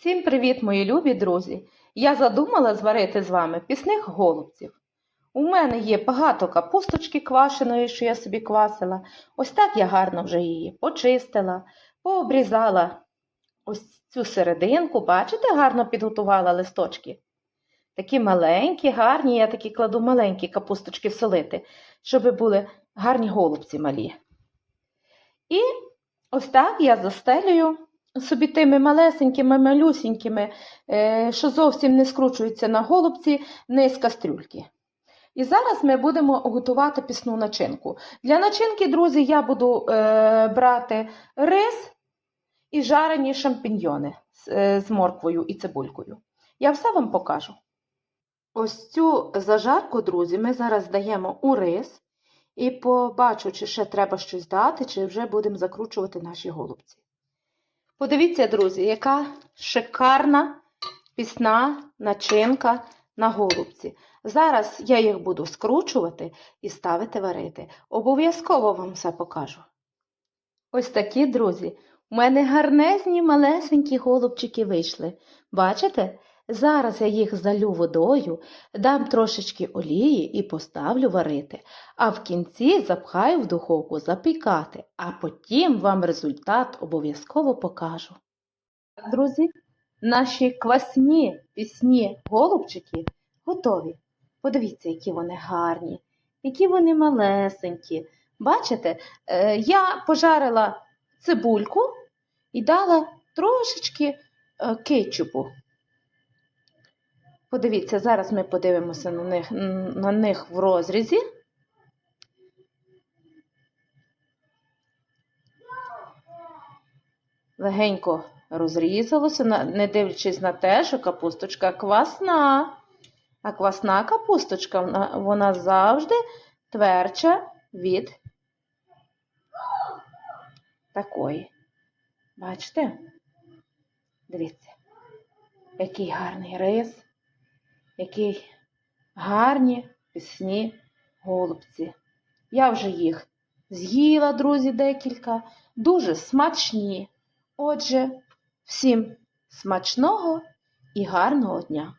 Всім привіт, мої любі друзі! Я задумала зварити з вами пісних голубців. У мене є багато капусточки квашеної, що я собі квасила. Ось так я гарно вже її почистила, пообрізала ось цю серединку. Бачите, гарно підготувала листочки. Такі маленькі, гарні, я такі кладу маленькі капусточки солити, щоб були гарні голубці малі. І ось так я застелюю собі тими малесенькими, малюсінькими, е, що зовсім не скручуються на голубці, низ кастрюльки. І зараз ми будемо готувати пісну начинку. Для начинки, друзі, я буду е, брати рис і жарені шампіньйони е, з морквою і цибулькою. Я все вам покажу. Ось цю зажарку, друзі, ми зараз даємо у рис і побачу, чи ще треба щось дати, чи вже будемо закручувати наші голубці. Подивіться, друзі, яка шикарна пісна начинка на голубці. Зараз я їх буду скручувати і ставити варити. Обов'язково вам все покажу. Ось такі, друзі, у мене гарнезні малесенькі голубчики вийшли. Бачите? Зараз я їх залю водою, дам трошечки олії і поставлю варити, а в кінці запхаю в духовку запікати, а потім вам результат обов'язково покажу. Друзі, наші квасні пісні голубчики готові. Подивіться, які вони гарні, які вони малесенькі. Бачите, е, я пожарила цибульку і дала трошечки е, кетчупу. Подивіться, зараз ми подивимося на них, на них в розрізі. Легенько розрізалося, не дивлячись на те, що капусточка квасна. А квасна капусточка, вона, завжди тверча від такої. Бачите? Дивіться, який гарний рис, які гарні пісні голубці. Я вже їх з'їла, друзі, декілька, дуже смачні. Отже, всім смачного і гарного дня!